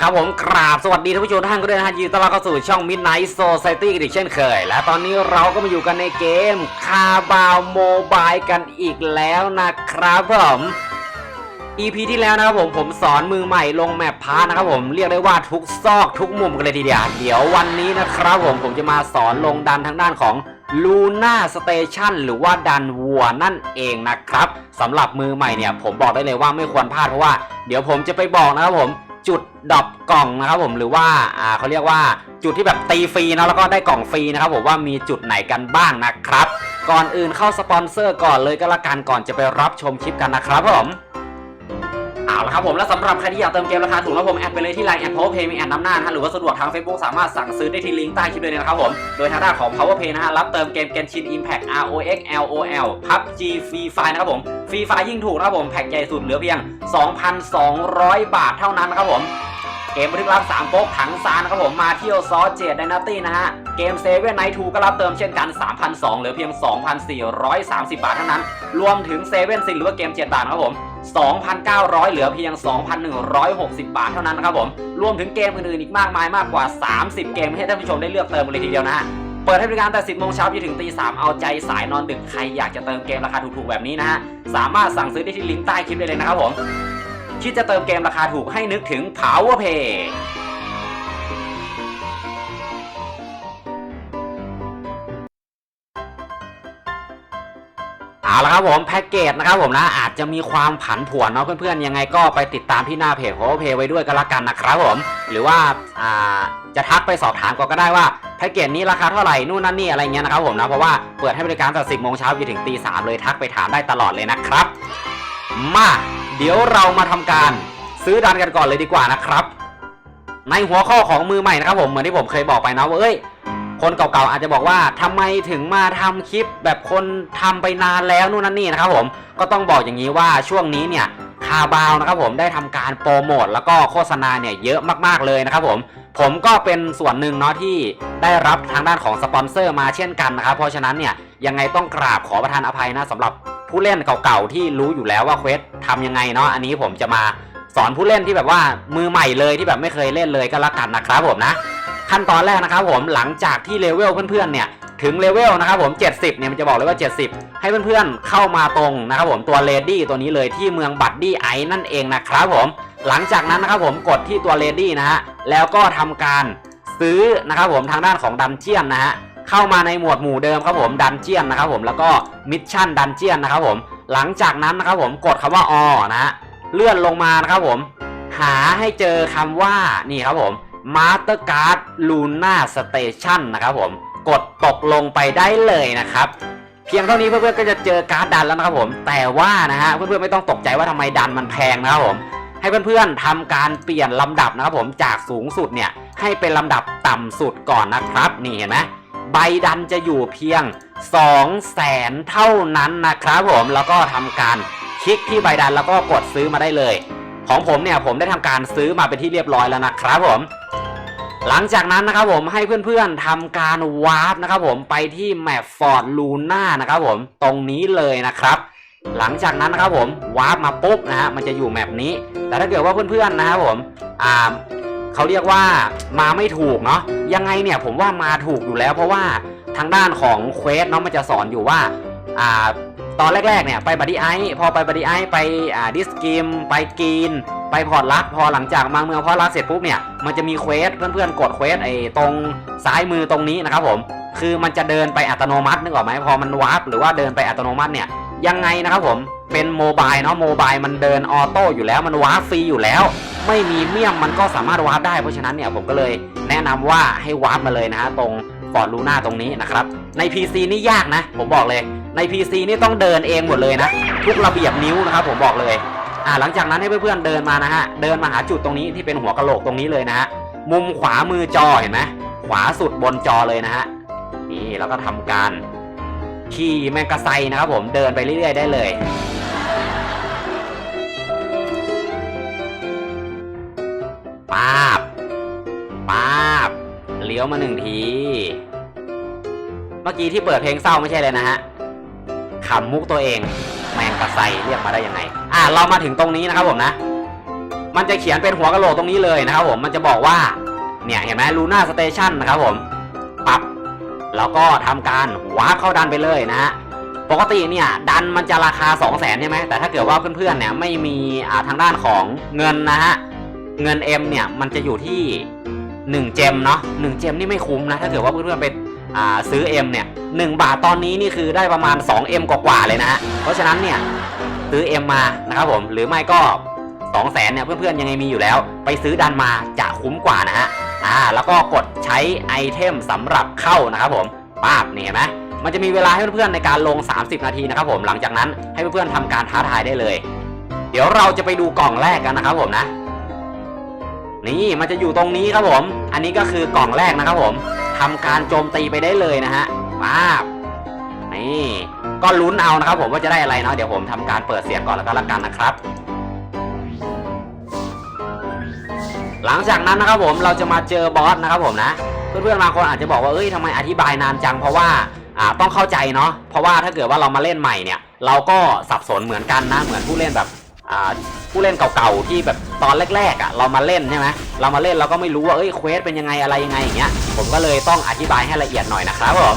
ละครับผมกราบสวัสดีท่านผู้ชมท่านก็ด้วยนะฮะยินดีต้อนรับเข้าสู่ช่อง Midnight Society อีกเช่นเคย และตอนนี้เราก็มาอยู่กันในเกมคาบาวโมบายกันอีกแล้วนะครับผม EP ที่แล้วนะครับผมผมสอนมือใหม่ลงแมปพาร์ทนะครับผมเรียกได้ว่าทุกซอกทุกมุมกันเลยทีเดียวเดี๋ยววันนี้นะครับผมผมจะมาสอนลงดันทางด้านของ Luna Station หรือว่าดันวัวนั่นเองนะครับสำหรับมือใหม่เนี่ยผมบอกได้เลยว่าไม่ควรพลาดเพราะว่า เดี๋ยวผมจะไปบอกนะครับผม จุดดอบกล่องนะครับผมหรือว่าอ่าเขาเรียกว่าจุดที่แบบตีฟรีนะแล้วก็ได้กล่องฟรีนะครับผมว่ามีจุดไหนกันบ้างนะครับ ก่อนอื่นเข้าสปอนเซอร์ก่อนเลยก็แล้วกันก่อนจะไปรับชมคลิปกันนะครับผม เอาละครับผมและสำหรับใครที่อยากเติมเกมราคาถูกแล้วผมแอดไปเลยที่ไลน์แอด Power Pay มีแอดน้ำหน้านะฮะหรือว่าสะดวกทาง Facebook สามารถสั่งซื้อได้ที่ลิงก์ใต้คลิปเลยนะครับผม โดยทางด้านของ Power Pay นะฮะรับเติมเกม Genshin Impact ROX LOL PUBG Free Fire นะครับผมฟรีไฟยิ่งถูกนะครับผมแพ็กใหญ่สุดเหลือเพียง 2,200 บาทเท่านั้นนะครับผมเกมบันทึกลับ3ก๊กถังซานนะครับผมมาเที่ยวซอสเจดไดนาตี้นะฮะ เกมเซเว่นไนทูก็รับเติมเช่นกัน 3,200 เหลือเพียง 2,430 บาทเท่านั้น รวมถึงเซเว่นซินหรือว่าเกม 7 บาทนะครับผม 2,900 เหลือเพียง 2,160 บาทเท่านั้นนะครับผม รวมถึงเกมอื่นๆอีกมากมายมากกว่า 30 เกมให้ท่านผู้ชมได้เลือกเติมเลยทีเดียวนะฮะเปิดให้บริการแต่ 10 โมงเช้าจนถึงตี 3 เอาใจสายนอนดึก ใครอยากจะเติมเกมราคาถูกๆ แบบนี้นะฮะ สามารถสั่งซื้อได้ที่ลิงก์ใต้คลิปได้เลยนะครับผม คิดจะเติมเกมราคาถูกให้นึกถึง Power Pay เอาละครับผมแพ็กเกจนะครับผมนะอาจจะมีความผันผวนเนาะเพื่อนๆยังไงก็ไปติดตามที่หน้าเพจ Power Pay ไว้ด้วยก็แล้วกันนะครับผม หรือว่าอ่าจะทักไปสอบถามก็ได้ว่าแพ็กเกจนี้ราคาเท่าไหร่นู่นนั่นนี่อะไรเงี้ยนะครับผมนะเพราะว่าเปิดให้บริการตั้งแต่10โมงเช้าจนถึงตี3เลยทักไปถามได้ตลอดเลยนะครับ มาเดี๋ยวเรามาทำการซื้อดันกันก่อนเลยดีกว่านะครับ ในหัวข้อของมือใหม่นะครับผมเหมือนที่ผมเคยบอกไปนะว่าเอ้ย คนเก่าๆอาจจะบอกว่าทำไมถึงมาทำคลิปแบบคนทำไปนานแล้วนู่นนั่นนี่นะครับผมก็ต้องบอกอย่างนี้ว่าช่วงนี้เนี่ยคาบาวนะครับผมได้ทำการโปรโมทแล้วก็โฆษณาเนี่ยเยอะมากๆเลยนะครับผมผมก็เป็นส่วนหนึ่งเนาะที่ได้รับทางด้านของสปอนเซอร์มาเช่นกันนะครับเพราะฉะนั้นเนี่ยยังไงต้องกราบขอประทานอภัยนะสำหรับผู้เล่นเก่าๆที่รู้อยู่แล้วว่าเควสทำยังไงเนาะอันนี้ผมจะมาสอนผู้เล่นที่แบบว่ามือใหม่เลยที่แบบไม่เคยเล่นเลยก็แล้วกันนะครับผมนะ ขั้นตอนแรกนะครับผมหลังจากที่เลเวลเพื่อนๆเนี่ยถึงเลเวลนะครับผม70เนี่ยมันจะบอกเลยว่า 70 ให้เพื่อนๆเข้ามาตรงนะครับผมตัวเลดี้ตัวนี้เลยที่เมืองบัดดี้ไอนั่นเองนะครับผมหลังจากนั้นนะครับผมกดที่ตัวเลดี้นะฮะแล้วก็ทำการซื้อนะครับผมทางด้านของดันเจียนนะฮะเข้ามาในหมวดหมู่เดิมครับผมดันเจียนนะครับผมแล้วก็มิชชั่นดันเจียนนะครับผมหลังจากนั้นนะครับผมกดคำว่าอนะฮะเลื่อนลงมานะครับผมหาให้เจอคำว่านี่ครับผม มาสเตอร์การ์ดลูน่าสเตชันนะครับผมกดตกลงไปได้เลยนะครับ เพียงเท่านี้เพื่อนๆก็จะเจอการ์ดดันแล้วนะครับผมแต่ว่านะฮะเพื่อนๆไม่ต้องตกใจว่าทำไมดันมันแพงนะครับผมให้เพื่อนๆทำการเปลี่ยนลำดับนะครับผมจากสูงสุดเนี่ยให้เป็นลำดับต่ำสุดก่อนนะครับนี่เห็นไหมใบดันจะอยู่เพียง 2 0 0แสนเท่านั้นนะครับผมแล้วก็ทำการคลิกที่ใบดันแล้วก็กดซื้อมาได้เลย ของผมเนี่ยผมได้ทำการซื้อมาเป็นที่เรียบร้อยแล้วนะครับผม หลังจากนั้นนะครับผมให้เพื่อนๆทำการวาร์ปนะครับผมไปที่แมปฟอร์ดลูน่านะครับผมตรงนี้เลยนะครับ หลังจากนั้นนะครับผมวาร์ปมาปุ๊บนะฮะมันจะอยู่แมปนี้ แต่ถ้าเกิดว่าเพื่อนๆนะครับผมอ่าเขาเรียกว่ามาไม่ถูกเนาะยังไงเนี่ยผมว่ามาถูกอยู่แล้ว เพราะว่าทางด้านของเควสเนาะมันจะสอนอยู่ว่าอ่าตอนแรกๆเนี่ยไปบัดดี้ไอซ์พอไปบัดดี้ไอซ์ไปอ่าดิสกิมไปกีน ไปพอร์ตลักพอหลังจากมาเมืองพอร์ตลักเสร็จปุ๊บเนี่ยมันจะมีเควสเพื่อนๆกดเควสไอ้ตรงซ้ายมือตรงนี้นะครับผมคือมันจะเดินไปอัตโนมัตินึกออกไหมพอมันวาร์ปหรือว่าเดินไปอัตโนมัติเนี่ยยังไงนะครับผมเป็นโมบายเนาะโมบายมันเดินออโต้อยู่แล้วมันวาร์ปฟรีอยู่แล้ว ไม่มีเมี่ยมมันก็สามารถวาร์ปได้เพราะฉะนั้นเนี่ยผมก็เลยแนะนำว่าให้วาร์ปมาเลยนะฮะตรงฟอร์ดลูน่าตรงนี้นะครับใน PC นี่ยากนะ ผมบอกเลยใน PC นี่ต้องเดินเองหมดเลยนะ ทุกระเบียบนิ้วนะครับผมบอกเลย อ่าหลังจากนั้นให้เพื่อนๆเดินมานะฮะเดินมาหาจุดตรงนี้ที่เป็นหัวกะโหลกตรงนี้เลยนะฮะมุมขวามือจอเห็นไหมขวาสุดบนจอเลยนะฮะนี่แล้วก็ทำการขี่แมงกะไซนะครับผมเดินไปเรื่อยๆได้เลยป้าบป้าบเลี้ยวมาหนึ่งที เมื่อกี้ที่เปิดเพลงเศร้าไม่ใช่เลยนะฮะขำมุกตัวเอง แมงกะไซเรียกมาได้ยังไง อ่าเรามาถึงตรงนี้นะครับผมนะ มันจะเขียนเป็นหัวกะโหลกตรงนี้เลยนะครับผมมันจะบอกว่าเนี่ยเห็นไหมลูน่าสเตชันนะครับผมปับแล้วก็ทำการวาร์ปเข้าดันไปเลยนะฮะปกติเนี่ยดันมันจะราคา 2 0 0แสนใช่ไหมแต่ถ้าเกิดว่าเพื่อนๆเนี่ยไม่มีอ่าทางด้านของเงินนะฮะเงิน M เนี่ยมันจะอยู่ที่ 1 เจมเนาะ1เจมนี่ไม่คุ้มนะถ้าเกิดว่าเพื่อนๆไป อ่าซื้อ M เนี่ย1บาทตอนนี้นี่คือได้ประมาณ 2M กว่าๆเลยนะฮะเพราะฉะนั้นเนี่ยซื้อ M มานะครับผมหรือไม่ก็2 0 0แสนเนี่ยเพื่อนๆยังไงมีอยู่แล้ว ไปซื้อดันมาจะคุ้มกว่านะฮะอ่าแล้วก็กดใช้ไอเทมสำหรับเข้านะครับผมป้าบนี่เห็นไหมมันจะมีเวลาให้เพื่อนๆในการลง 30 นาทีนะครับผมหลังจากนั้นให้เพื่อนๆทำการท้าทายได้เลย เดี๋ยวเราจะไปดูกล่องแรกกันนะครับผมนะ นี่มันจะอยู่ตรงนี้ครับผม อันนี้ก็คือกล่องแรกนะครับผม ทำการโจมตีไปได้เลยนะฮะป้าบนี่ก็ลุ้นเอานะครับ ผมว่าจะได้อะไรเนาะเดี๋ยวผมทำการเปิดเสียงก่อนแล้วก็แล้วกันนะครับ หลังจากนั้นนะครับผมเราจะมาเจอบอสนะครับผมนะเพื่อนๆบางคนอาจจะบอกว่าเอ้ยทำไมอธิบายนานจังเพราะว่าอ่าต้องเข้าใจเนาะเพราะว่าถ้าเกิดว่าเรามาเล่นใหม่เนี่ย เราก็สับสนเหมือนกันนะเหมือนผู้เล่นแบบอ่า ผู้เล่นเก่าๆที่แบบตอนแรกๆอะเรามาเล่นใช่ไหมเรามาเล่นเราก็ไม่รู้ว่าเอ้ยเควสเป็นยังไงอะไรยังไงอย่างเงี้ยผมก็เลยต้องอธิบายให้ละเอียดหน่อยนะครับผม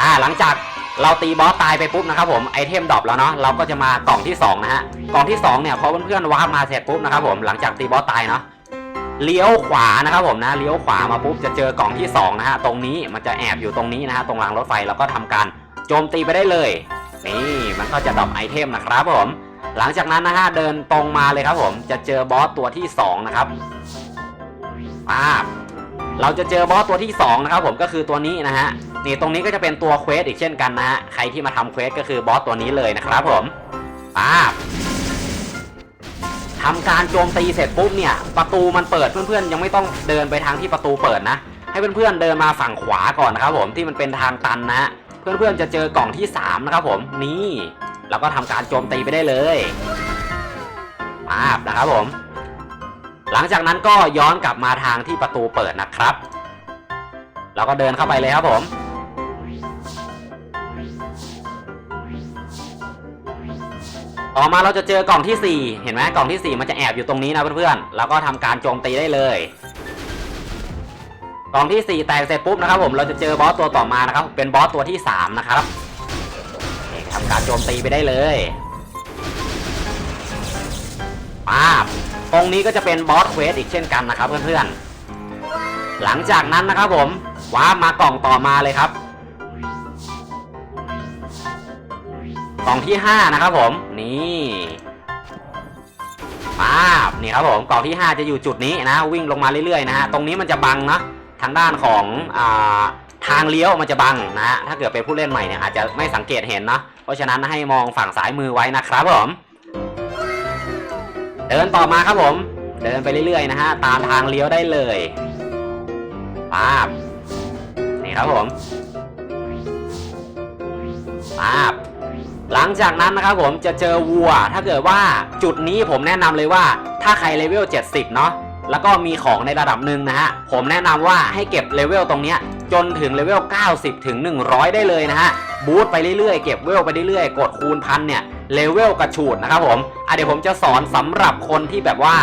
อ่าหลังจากเราตีบอสตายไปปุ๊บนะครับผมไอเทมดรอปแล้วเนาะเราก็จะมากล่องที่สองนะฮะกล่องที่สองเนี่ยพอเพื่อนๆวาร์ปมาเสร็จปุ๊บนะครับผมหลังจากตีบอสตายเนาะเลี้ยวขวานะครับผมนะเลี้ยวขวามาปุ๊บจะเจอกล่องที่2นะฮะตรงนี้มันจะแอบอยู่ตรงนี้นะฮะตรงรางรถไฟแล้วก็ทำการโจมตีไปได้เลย นี่มันก็จะดรอปไอเทมนะครับผม หลังจากนั้นนะฮะเดินตรงมาเลยครับผมจะเจอบอสตัวที่2นะครับป้าเราจะเจอบอสตัวที่2นะครับผมก็คือตัวนี้นะฮะนี่ตรงนี้ก็จะเป็นตัวเควสอีกเช่นกันนะฮะใครที่มาทำเควสก็คือบอสตัวนี้เลยนะครับผมป้าทำการโจมตีเสร็จปุ๊บเนี่ยประตูมันเปิดเพื่อนๆ ยังไม่ต้องเดินไปทางที่ประตูเปิดนะ ให้เพื่อนๆเดินมาฝั่งขวาก่อนนะครับผมที่มันเป็นทางตันนะฮะเพื่อนๆจะเจอกล่องที่3นะครับผมนี่ เราก็ทำการโจมตีไปได้เลยมาบนะครับผม หลังจากนั้นก็ย้อนกลับมาทางที่ประตูเปิดนะครับเราก็เดินเข้าไปเลยครับผมต่อมาเราจะเจอกล่องที่ 4 เห็นไหมกล่องที่ 4 มันจะแอบอยู่ตรงนี้นะเพื่อนๆ แล้วก็ทำการโจมตีได้เลย กล่องที่ 4 แตกเสร็จปุ๊บนะครับผม เราจะเจอบอสตัวต่อมานะครับ เป็นบอสตัวที่ 3 นะครับำการโจมตีไปได้เลยป้าบตรงนี้ก็จะเป็นบอสเควสอีกเช่นกันนะครับเพื่อนๆ หลังจากนั้นนะครับผมว้ามากล่องต่อมาเลยครับ กล่องที่5นะครับผม นี่มาบนี่ครับผม กล่องที่ 5 จะอยู่จุดนี้นะ วิ่งลงมาเรื่อยๆนะฮะ ตรงนี้มันจะบังนะ ทางด้านของอ่า ทางเลี้ยวมันจะบังนะฮะถ้าเกิดเป็นผู้เล่นใหม่เนี่ยอาจจะไม่สังเกตเห็นเนาะเพราะฉะนั้นให้มองฝั่งซ้ายมือไว้นะครับผม เดินต่อมาครับผม เดินไปเรื่อยๆนะฮะตามทางเลี้ยวได้เลยป้าบนี่ครับผมป้าบหลังจากนั้นนะครับผมจะเจอวัว ถ้าเกิดว่าจุดนี้ผมแนะนำเลยว่า ถ้าใครเลเวล 70 เนาะ แล้วก็มีของในระดับหนึ่งนะฮะ ผมแนะนำว่าให้เก็บเลเวลตรงเนี้ยจนถึงเลเวล 90 ถึง 100 ได้เลยนะฮะ บูตไปเรื่อยๆ เก็บเวลไปเรื่อยๆ กดคูณพันเนี่ย เลเวลกระฉูดนะครับผม อะเดี๋ยวผมจะสอนสำหรับคนที่แบบว่า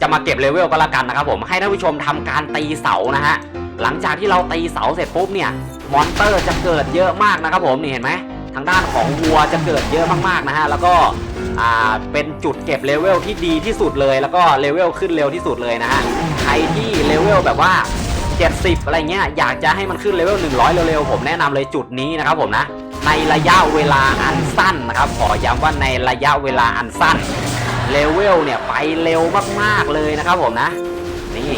จะมาเก็บเลเวลก็แล้วกันนะครับผม ให้ท่านผู้ชมทำการตีเสานะฮะ หลังจากที่เราตีเสาเสร็จปุ๊บเนี่ย มอนเตอร์จะเกิดเยอะมากนะครับผม นี่เห็นไหม ทางด้านของวัวจะเกิดเยอะมากๆนะฮะ แล้วก็ อ่าเป็นจุดเก็บเลเวลที่ดีที่สุดเลย แล้วก็เลเวลขึ้นเร็วที่สุดเลยนะฮะใครที่เลเวลแบบว่า 70 อะไรเงี้ยอยากจะให้มันขึ้นเลเวล100 เร็วๆผมแนะนำเลยจุดนี้นะครับผมนะในระยะเวลาอันสั้นนะครับขอย้ำว่าในระยะเวลาอันสั้นเลเวลเนี่ยไปเร็วมากๆเลยนะครับผมนะนี่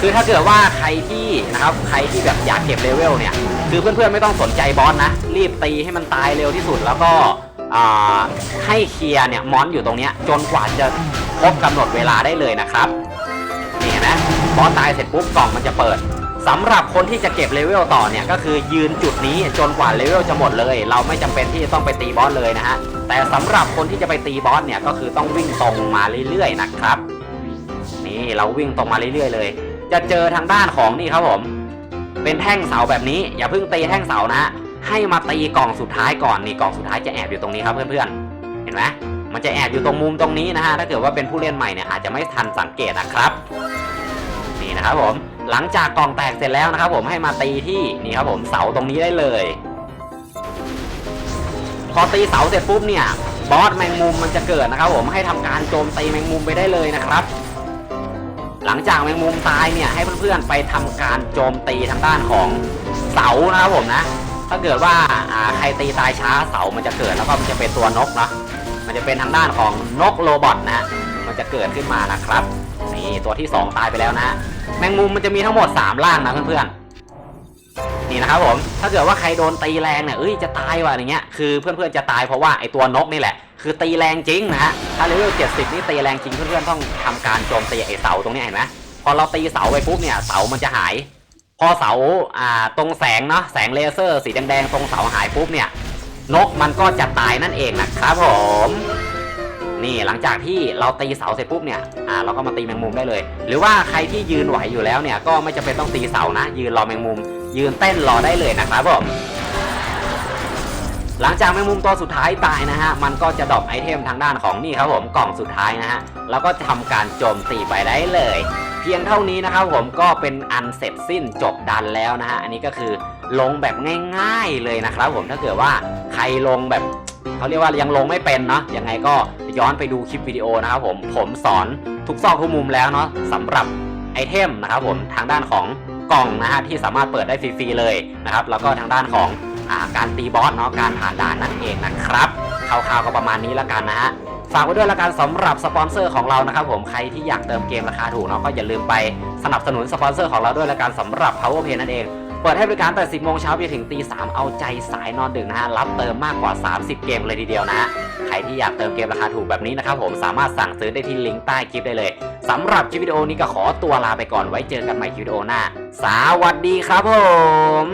คือถ้าเกิดว่าใครที่นะครับใครที่แบบอยากเก็บเลเวลเนี่ยคือเพื่อนๆไม่ต้องสนใจบอสนะ รีบตีให้มันตายเร็วที่สุดแล้วก็ ให้เคลียร์เนี่ยมอนอยู่ตรงเนี้ยจนกว่าจะครบกำหนดเวลาได้เลยนะครับนี่เห็นไหมบอสตายเสร็จปุ๊บกล่องมันจะเปิดสำหรับคนที่จะเก็บเลเวลต่อเนี่ยก็คือยืนจุดนี้จนกว่าเลเวลจะหมดเลย เราไม่จำเป็นที่จะต้องไปตีบอสเลยนะฮะแต่สำหรับคนที่จะไปตีบอสเนี่ยก็คือต้องวิ่งตรงมาเรื่อยๆนะครับ นี่เราวิ่งตรงมาเรื่อยๆเลย จะเจอทางด้านของนี่ครับผม เป็นแท่งเสาแบบนี้ อย่าเพิ่งตีแท่งเสานะฮะ ให้มาตีกล่องสุดท้ายก่อนนี่กล่องสุดท้ายจะแอบอยู่ตรงนี้ครับเพื่อนๆ เห็นไหมมันจะแอบอยู่ตรงมุมตรงนี้นะฮะถ้าเกิดว่าเป็นผู้เล่นใหม่เนี่ยอาจจะไม่ทันสังเกตนะครับ นี่นะครับผมหลังจากกล่องแตกเสร็จแล้วนะครับ ผมให้มาตีที่นี่ครับผมเสาตรงนี้ได้เลยพอตีเสาเสร็จปุ๊บเนี่ยบอสแมงมุมมันจะเกิดนะครับ ผมให้ทำการโจมตีแมงมุมไปได้เลยนะครับ หลังจากแมงมุมตายเนี่ยให้เพื่อนๆไปทำการโจมตีทางด้านของเสานะครับผมนะ ถ้าเกิดว่าอ่าใครตีตายช้าเสามันจะเกิดแล้วก็มันจะเป็นตัวนกเนาะมันจะเป็นทางด้านของนกโรบอทนะ มันจะเกิดขึ้นมานะครับนี่ตัวที่ 2 ตายไปแล้วนะแมงมุมมันจะมีทั้งหมด 3 ล่างนะเพื่อนๆนี่นะครับผมถ้าเกิดว่าใครโดนตีแรงเนี่ยเอ้ยจะตายว่ะอย่างเงี้ยคือเพื่อนๆจะตายเพราะว่าไอตัวนกนี่แหละ คือตีแรงจริงนะฮะถ้าเลเวล70 นี่ตีแรงจริงเพื่อนๆต้องทำการโจมตีไอเสาตรงนี้เห็นไหมพอเราตีเสาไปปุ๊บเนี่ยเสามันจะหาย อเสาอ่าตรงแสงเนาะแสงเลเซอร์ สีแดงๆตรงเสาหายปุ๊บเนี่ย นกมันก็จะตายนั่นเองนะครับผม นี่หลังจากที่เราตีเสาเสร็จปุ๊บเนี่ยอ่าเราก็มาตีแมงมุมได้เลย หรือว่าใครที่ยืนไหวอยู่แล้วเนี่ย ก็ไม่จำเป็นต้องตีเสานะ ยืนรอแมงมุม ยืนเต้นรอได้เลยนะครับผมหลังจากแมงมุมตัวสุดท้ายตายนะฮะ มันก็จะดรอปไอเทมทางด้านของนี่ครับผมกล่องสุดท้ายนะฮะ แล้วก็ทำการโจมตีไปได้เลย พียงเท่านี้นะครับผมก็เป็นอันเสร็จสิ้นจบดันแล้วนะฮะอันนี้ก็คือลงแบบง่ายๆเลยนะครับผมถ้าเกิดว่าใครลงแบบเขาเรียกว่ายังลงไม่เป็นเนาะยังไงก็ย้อนไปดูคลิปวิดีโอนะครับผมผมสอนทุกซอกทุกมุมแล้วเนาะสำหรับไอเทมนะครับผมทางด้านของกล่องนะฮะที่สามารถเปิดได้ฟรีๆเลยนะครับแล้วก็ทางด้านของอาการตีบอสเนาะการผ่านด่านนั่นเองนะครับคร่าวๆก็ประมาณนี้แล้วกันนะฮะ ฝากไว้ด้วยละกันสำหรับสปอนเซอร์ของเรานะครับผมใครที่อยากเติมเกมราคาถูกเนาะก็อย่าลืมไปสนับสนุนสปอนเซอร์ของเราด้วยละกันสำหรับ Power Play นั่นเองเปิดให้บริการแต่ 10 โมงเช้าไปถึงตี 3 เอาใจสายนอนดึกนะฮะ รับเติมมากกว่า 30 เกมเลยทีเดียวนะฮะใครที่อยากเติมเกมราคาถูกแบบนี้นะครับผมสามารถสั่งซื้อได้ที่ลิงก์ใต้คลิปได้เลยสำหรับคลิปวิดีโอนี้ก็ขอตัวลาไปก่อนไว้เจอกันใหม่คลิปวิดีโอหน้า สวัสดีครับผม